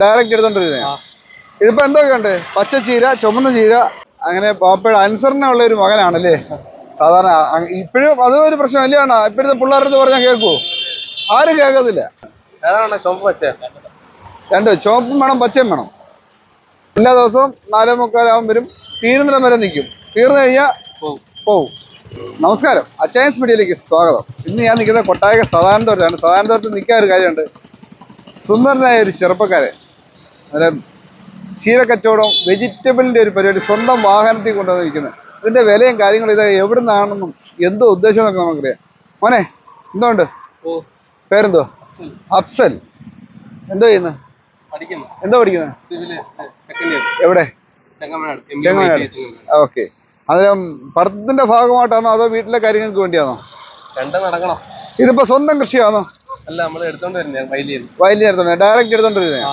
Direct എടുത്തോണ്ടിരുന്നേ. ഇതിപ്പോ എന്തൊക്കെയുണ്ട് പച്ച ചീര ചുമന്ന ചീര അങ്ങനെ പാപ്പയുടെ അനുസരണമുള്ള ഒരു മകനാണല്ലേ? സാധാരണ ഇപ്പോഴും അതും ഒരു പ്രശ്നം അല്ലയാണോ ഇപ്പോഴത്തെ പിള്ളേരുടെ പറഞ്ഞാൽ കേൾക്കുവോ ആരും കേൾക്കത്തില്ല. രണ്ട് ചുവപ്പും വേണം പച്ചയും വേണം. എല്ലാ ദിവസവും നാലേ മുക്കാലാവും വരും. തീരുന്നിടം വരെ നിൽക്കും. തീർന്നു കഴിഞ്ഞാൽ പോവും. പോവും. നമസ്കാരം. അച്ചയൻസ് മീഡിയയിലേക്ക് സ്വാഗതം. ഇന്ന് ഞാൻ നിൽക്കുന്നത് കൊട്ടായക സദാനന്തപുരത്താണ് സദാനന്തപുരത്ത് നിൽക്കാൻ ഒരു കാര്യമുണ്ട്. സുന്ദരനായ ഒരു ചെറുപ്പക്കാരൻ. അന്നേരം ക്ഷീരക്കച്ചവടം വെജിറ്റബിളിന്റെ ഒരു പരിപാടി സ്വന്തം വാഹനത്തിൽ കൊണ്ടുവന്നിരിക്കുന്നത് ഇതിന്റെ വിലയും കാര്യങ്ങളും ഇത് എവിടെ നിന്നാണെന്നും എന്തോ ഉദ്ദേശം എന്നൊക്കെ നമുക്കറിയാം. മോനെ എന്തുകൊണ്ട് ഓ. പേരെന്തോ അഫ്സൽ. എന്തോ ചെയ്യുന്നത് എന്തോ പഠിക്കുന്നത് എവിടെ? ചെങ്ങമനാട്. ഓക്കെ. അന്നേരം പഠിത്തത്തിന്റെ ഭാഗമായിട്ടാണോ അതോ വീട്ടിലെ കാര്യങ്ങൾക്ക് വേണ്ടിയാണോ? രണ്ടും നടക്കണം. ഇതിപ്പോ സ്വന്തം കൃഷിയാണോ? അല്ല നമ്മൾ എടുത്തോണ്ട് വരുന്നേ വയലിൽ വയലിൽ എടുത്തോണ്ട് ഡയറക്റ്റ് എടുത്തോണ്ടിരുന്നേ ആ.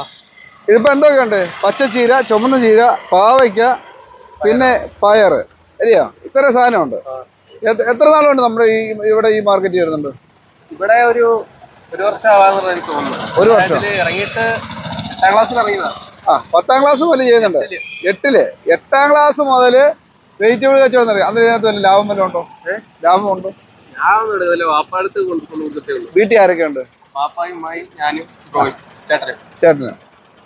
ഇതിപ്പോ എന്തൊക്കെയുണ്ട് പച്ച ചീര ചുമന്ന ചീര പാവയ്ക്ക പിന്നെ പയർ. അല്ലയോ ഇത്ര സാധനമുണ്ട്. എത്ര- നാളുണ്ട് നമ്മുടെ ഈ ഇവിടെ ഈ മാർക്കറ്റ് വരുന്നുണ്ട് ഇവിടെ ഒരു ഒരു വർഷം ആവാന്നുള്ള എനിക്ക് തോന്നുന്നു ഒരു വർഷം? ഇറങ്ങിയിട്ട് എട്ടാം ക്ലാസ്സിൽ ഇറങ്ങിയതാ. ആ പത്താം ക്ലാസ് മുതൽ ചെയ്യുന്നുണ്ട്. എട്ടിൽ. എട്ടാം ക്ലാസ് മുതൽ വെജിറ്റബിൾ കച്ചവടം അറിയാം അന്ന് ഇതിനകത്ത് വല്ല ലാഭം വല്ലതും ഉണ്ടോ? ലാഭം ഉണ്ടോ? വീട്ടിൽ ആരൊക്കെ ഉണ്ട്? ചേട്ടന്.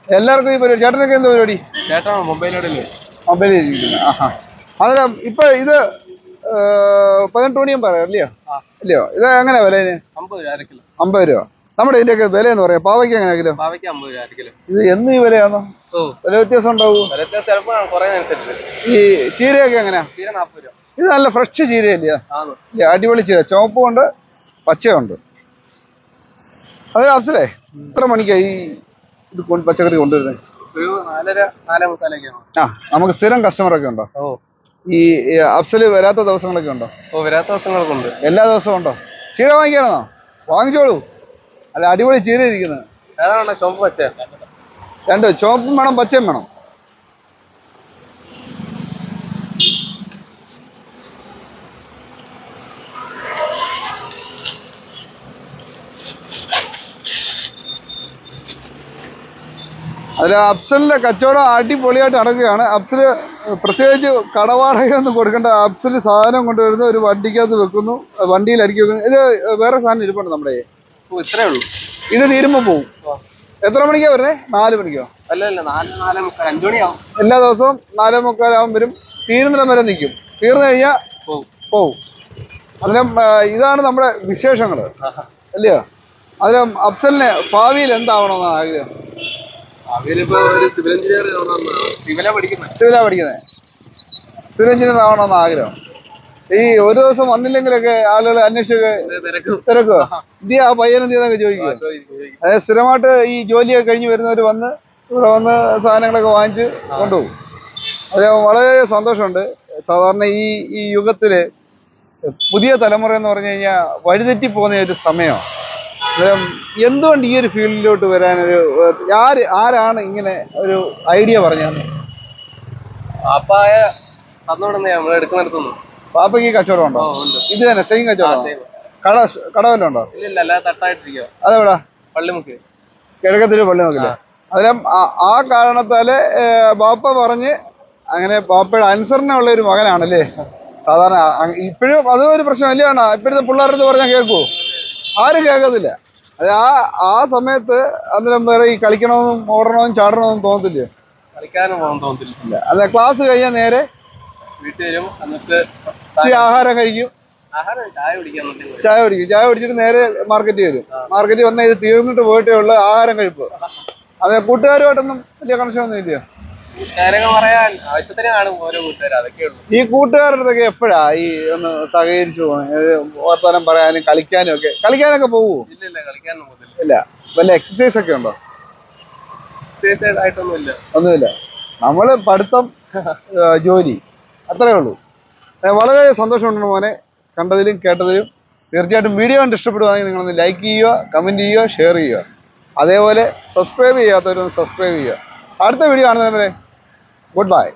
എല്ലാവർക്കും ഈ പരിപാടി. ചേട്ടനൊക്കെ എന്താ പരിപാടി? ചേട്ടൻ മൊബൈലോടല്ലേ മൊബൈലിൽ ഇരിക്കുന്നത് ആഹാ. അതല്ല ഇപ്പൊ ഇത് പതിനെട്ട് മണിയും പറയാം അല്ലയോ? അല്ലയോ? ഇത് എങ്ങനെ വില അമ്പത് രൂപ നമ്മുടെ ഇതിന്റെയൊക്കെ വില എന്ന് പറയാം. പാവയ്ക്ക് എങ്ങനെ കിലോ? ഇത് എന്ന് ഈ വിലയാണോ? വില വ്യത്യാസം ഉണ്ടാവൂ? ഈ ചീരയൊക്കെ എങ്ങനെയാ? ഇത് നല്ല ഫ്രഷ് ചീരയല്ലേ? അടിപൊളി ചീര. ചുവപ്പുണ്ട് പച്ചയുണ്ട്. അതെ അഫ്സലേ എത്ര മണിക്കാ ഈ ഇത് പച്ചക്കറി കൊണ്ടുവരുന്നത് ഒരു നാലര നാലേ മുക്കാലൊക്കെയാണ് ആ നമുക്ക് സ്ഥിരം കസ്റ്റമർ ഒക്കെ ഉണ്ടോ? ഓ. ഈ അഫ്സൽ വരാത്ത ദിവസങ്ങളൊക്കെ ഉണ്ടോ? ഓ വരാത്ത ഉണ്ട് എല്ലാ ദിവസവും ഉണ്ടോ? ചീര വാങ്ങിക്കാണോ വാങ്ങിച്ചോളൂ. അല്ല അടിപൊളി ചീര ഇരിക്കുന്നത്. ഏതാണ് ചുവപ്പ് പച്ച. രണ്ട് ചുവപ്പും വേണം പച്ചയും വേണം. അതിൽ അഫ്സലിന്റെ കച്ചവടം അടിപൊളിയായിട്ട് നടക്കുകയാണ്. അഫ്സൽ പ്രത്യേകിച്ച് കടവാടകയൊന്നും കൊടുക്കേണ്ട അഫ്സൽ സാധനം കൊണ്ടുവരുന്ന ഒരു വണ്ടിക്കകത്ത് വെക്കുന്നു. വണ്ടിയിൽ അടുക്കി വെക്കുന്നു. ഇത് വേറെ സാധനം ഇരിപ്പുണ്ട് നമ്മുടെ ഇത്രയേ ഇത്രേ ഉള്ളൂ. ഇത് തീരുമ്പോൾ പോവും. എത്ര മണിക്കാ വരുന്നത് നാല് മണിക്കോ? അല്ല അല്ല നാല് നാലേ മുക്കാൽ അഞ്ചു മണിയാവും. എല്ലാ ദിവസവും നാലേ മുക്കാലാവും വരും. തീരുന്നിടം വരെ നിൽക്കും. തീർന്നു കഴിഞ്ഞാൽ പോവും. അതിലും ഇതാണ് നമ്മുടെ വിശേഷങ്ങൾ അല്ലയോ? അതിലും അഫ്സലിന് ഭാവിയിൽ എന്താവണമെന്നാണ് ആഗ്രഹം അവരിപ്പോ ഒരു സിവിൽ എഞ്ചിനീയർ സിവില പഠിക്കുന്നത് സിവിൽ എഞ്ചിനീയർ ആവണമെന്ന്? ആഗ്രഹം. ഈ ഒരു ദിവസം വന്നില്ലെങ്കിലൊക്കെ ആളുകൾ അന്വേഷിച്ചൊക്കെ തിരക്കോ. ഇന്ത്യ ആ പയ്യൻ എന്ത് ചെയ്യുന്നൊക്കെ അതായത് സ്ഥിരമായിട്ട് ഈ ജോലിയൊക്കെ കഴിഞ്ഞ് വരുന്നവർ വന്ന് ഇവിടെ വന്ന് സാധനങ്ങളൊക്കെ വാങ്ങിച്ച് കൊണ്ടുപോകും. അത് വളരെ സന്തോഷമുണ്ട്. സാധാരണ ഈ ഈ യുഗത്തിൽ പുതിയ തലമുറ എന്ന് പറഞ്ഞു കഴിഞ്ഞാൽ വഴിതെറ്റി പോകുന്ന ഒരു സമയമാണ്. എന്തുകൊണ്ട് ഈ ഒരു ഫീൽഡിലോട്ട് വരാനൊരു ആര് ആരാണ് ഇങ്ങനെ ഒരു ഐഡിയ പറഞ്ഞത് പാപ്പായ തന്നോടുന്നേ നമ്മൾ എടുക്കുന്നിടത്തുനിന്ന് പാപ്പയ്ക്ക് കച്ചവടം ഉണ്ടോ? ഇത് തന്നെ സെയിം കച്ചവടം കടവല്ല കട കട വല്ലതും ഉണ്ടോ? ഇല്ല ഇല്ല അല്ലാതെ തട്ടായിട്ടിരിക്കുക അതെവിടാ? പള്ളിമുക്ക് കിഴക്കത്തിരി പള്ളിമുക്കിൽ. അതിലും ആ- കാരണത്താൽ ബാപ്പ പറഞ്ഞ് അങ്ങനെ ബാപ്പയുടെ അനുസരണമുള്ള ഒരു മകനാണല്ലേ? സാധാരണ ഇപ്പോഴും അതും ഒരു പ്രശ്നം അല്ലയാണോ ഇപ്പോഴത്തെ പിള്ളേരുടെ അടുത്ത് പറഞ്ഞാൽ കേൾക്കുവോ? ആരും കേൾക്കത്തില്ല. അത് ആ ആ സമയത്ത് അന്നേരം വേറെ ഈ കളിക്കണമെന്നും ഓടണമെന്നും ചാടണമെന്നും തോന്നത്തില്ല? കളിക്കാനും പോകാൻ തോന്നത്തില്ല. അല്ല ക്ലാസ് കഴിഞ്ഞാൽ നേരെ വീട്ടിൽ വരും എന്നിട്ട് ഇച്ചിരി ആഹാരം കഴിക്കും. ചായ കുടിക്കും. ചായ കുടിച്ചിട്ട് നേരെ മാർക്കറ്റിൽ വരും. മാർക്കറ്റിൽ വന്നാൽ ഇത് തീർന്നിട്ട് പോയിട്ടേ ഉള്ളൂ ആഹാരം കഴിപ്പ്. അതെ കൂട്ടുകാരുമായിട്ടൊന്നും വലിയ കണക്ഷൻ ഒന്നും ഇല്ലയോ? പറയാൻ ആവശ്യത്തിന് കാണും ഓരോ കൂട്ടുകാർ അതൊക്കെ ഉള്ളൂ. ഈ കൂട്ടുകാരുടെ എപ്പോഴാ ഈ ഒന്ന് സഹകരിച്ചു വർത്തമാനം പറയാനും കളിക്കാനും ഒക്കെ? കളിക്കാനൊക്കെ പോവോ? ഇല്ല ഇല്ല ഇല്ല. വല്ല എക്സസൈസ് ഒക്കെ ഉണ്ടോ? ആയിട്ടൊന്നുമില്ല. ഒന്നുമില്ല. നമ്മൾ പഠിത്തം ജോലി. അത്രേ ഉള്ളൂ. വളരെ സന്തോഷമുണ്ട് മോനെ. കണ്ടതിലും കേട്ടതിലും. തീർച്ചയായിട്ടും വീഡിയോ കണ്ട് ഇഷ്ടപ്പെടുവാണെങ്കിൽ നിങ്ങളൊന്ന് ലൈക്ക് ചെയ്യുക കമന്റ് ചെയ്യുക ഷെയർ ചെയ്യുക. അതേപോലെ സബ്സ്ക്രൈബ് ചെയ്യാത്തവരൊന്ന് സബ്സ്ക്രൈബ് ചെയ്യുക. അടുത്ത വീഡിയോ കാണുന്നവരെ Goodbye.